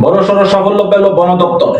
বড়সড় সাফল্য পেল বন দপ্তর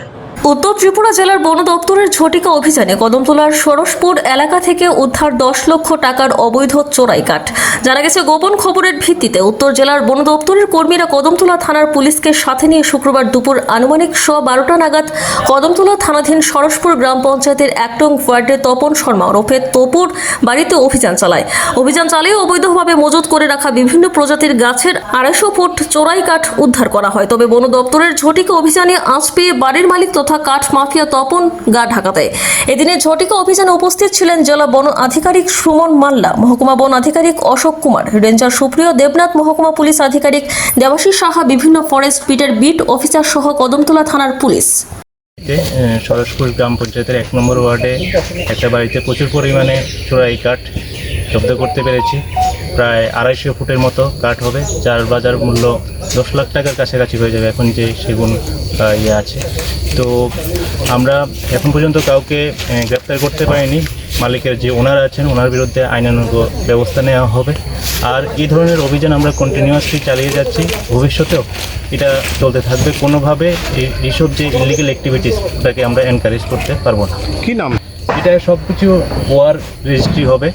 উত্তর ত্রিপুরা জেলার বন দপ্তরের ঝটিকা অভিযানে কদমতলার সরসপুর এলাকা থেকে উদ্ধার দশ লক্ষ টাকার অবৈধ চোরাই কাঠ। জানা গেছে, গোপন খবরের ভিত্তিতে উত্তর জেলার বন দপ্তরের কর্মীরা কদমতলা থানার পুলিশকে সাথে নিয়ে শুক্রবার দুপুর আনুমানিক শ বারোটা নাগাদ কদমতলা থানাধীন সরসপুর গ্রাম পঞ্চায়েতের একটং ওয়ার্ডে তপন শর্মা ওরফে তপুর বাড়িতে অভিযান চালায়। অভিযান চালিয়ে অবৈধভাবে মজুত করে রাখা বিভিন্ন প্রজাতির গাছের আড়াইশো ফুট চোরাই কাঠ উদ্ধার করা হয়। তবে বন দপ্তরের ঝটিকা অভিযানে আঁচ পেয়ে বাড়ির মালিক তথা কাঠ মাফিয়া তপন গা ঢাকাতে। এদিনের ঝটিকা অভিযানে উপস্থিত ছিলেন জেলা বন আধিকারিক সুমন মাল্লা, মহকুমা বন আধিকারিক অশোক কুমার, রেঞ্জার সুপ্রিয় দেবনাথ, মহকুমা পুলিশ আধিকারিক দেবাশিস সাহা, বিভিন্ন ফরেস্ট বিটের বিট অফিসার সহ কদমতলা থানার পুলিশ। সরসপুর গ্রাম পঞ্চায়েতের এক নম্বর ওয়ার্ডে একটা বাড়িতে প্রচুর পরিমাণে চোরাই কাঠ জব্দ করতে পেরেছি। প্রায় আড়াইশো ফুটের মতো কাঠ হবে, যার বাজার মূল্য দশ লাখ টাকার কাছাকাছি হয়ে যাবে, এখন যে সেগুন ইয়ে আছে। তো আমরা এখন পর্যন্ত কাউকে গ্রেপ্তার করতে পারিনি। মালিকের যে ওনার আছেন ওনার বিরুদ্ধে আইনানুগ ব্যবস্থা নেওয়া হবে। আর এই ধরনের অভিযান আমরা কন্টিনিউয়াসলি চালিয়ে যাচ্ছি। ভবিষ্যতেও এটা চলতে থাকবে। কোনোভাবে এই- এইসব যে ইলিগেল অ্যাক্টিভিটিস তাকে আমরা এনকারেজ করতে পারব না। কি নাম? এটা সব কিছু ওয়ার রেজিস্ট্রি হবে।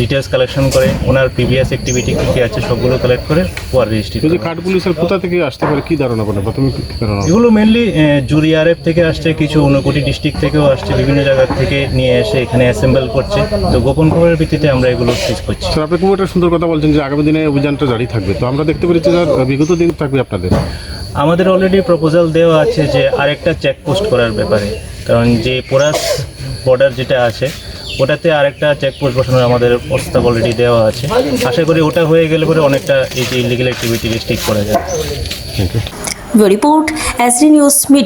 ডিটেলস কালেকশন করে ওনার প্রিভিয়াস অ্যাক্টিভিটি কী কী আছে সবগুলো কালেক্ট করে ওয়ার রেজিস্ট্রি যদি কাঠ পুলিশের কোথা থেকে আসতে পারে কী ধারণা করে প্রথমে ধারণা এগুলো মেনলি জুরি আরএফ থেকে আসছে কিছু ঊনকোটি ডিস্ট্রিক্ট থেকেও আসছে বিভিন্ন জায়গা থেকে নিয়ে এসে এখানে অ্যাসেম্বল করছে। তো গোপন খবরের ভিত্তিতে আমরা এগুলো সিজ করছি। স্যার আপনি খুব একটা সুন্দর কথা বলছেন যে আগামী দিনে অভিযানটা জারি থাকবে। তো আমরা দেখতে পেরেছি স্যার বিগত দিন থাকবে আপনাদের। আমাদের অলরেডি প্রপোজাল দেওয়া আছে যে আরেকটা চেকপোস্ট করার ব্যাপারে। কারণ যে পোরাস বর্ডার যেটা আছে ওটাতে আরেকটা চেকপোস্ট বসানোর আমাদের প্রস্তাব অলরেডি দেওয়া আছে। আশা করি ওটা হয়ে গেলে পরে অনেকটা এই যে ইলিগাল অ্যাক্টিভিটি রিস্ট্রিক্ট করা যায় রিপোর্ট এসডি নিউজ মিডিয়া।